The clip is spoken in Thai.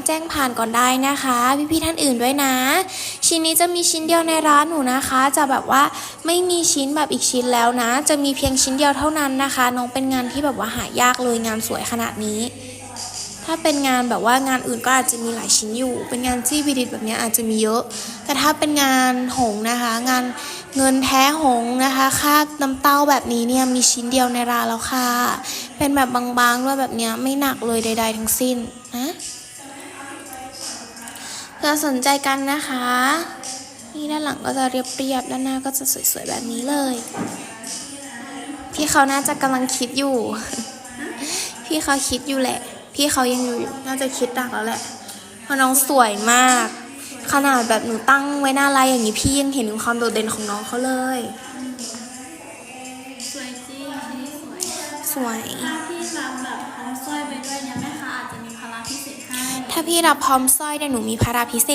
ถแจ้งผ่านก่อนได้นะคะ พี่ๆท่านอื่นด้วยนะ ชิ้นนี้จะมีชิ้นเดียวในร้านหนูนะคะ จะแบบว่าไม่มีชิ้นแบบอีกชิ้นแล้วนะ จะมีเพียงชิ้นเดียวเท่านั้นนะคะ น้องเป็นงานที่แบบว่าหายากเลยงานสวยขนาดนี้ ถ้าเป็นงานแบบว่างานอื่นก็อาจจะมีหลายชิ้นอยู่ เป็นงานที่วิดิตแบบนี้อาจจะมีเยอะ แต่ถ้าเป็นงานหงนะคะ งานเงินแท้หงนะคะค่าน้ำเต้าแบบนี้เนี่ยมีชิ้นเดียวในร้านแล้วค่ะ เป็นแบบบางๆด้วยแบบนี้ไม่หนักเลยใด ๆ ทั้งสิ้นนะ เพื่อสนใจกันนะคะ นี่ด้านหลังก็จะเรียบๆ ด้านหน้าก็จะสวยๆ แบบนี้เลย พี่เขาน่าจะกำลังคิดอยู่ พี่เขาคิดอยู่แหละ พี่เขายังอยู่อยู่ น่าจะคิดดักแล้วแหละ เพราะน้องสวยมาก ขนาดแบบหนูตั้งไว้หน้าไลน์อย่างนี้พี่ยังเห็นถึงความโดดเด่นของน้องเขาเลย สวยจริงชิ้นนี้สวยสวย ถ้าพี่รับพร้อมสร้อยเดี๋ยวหนูมีภาระพิเศษ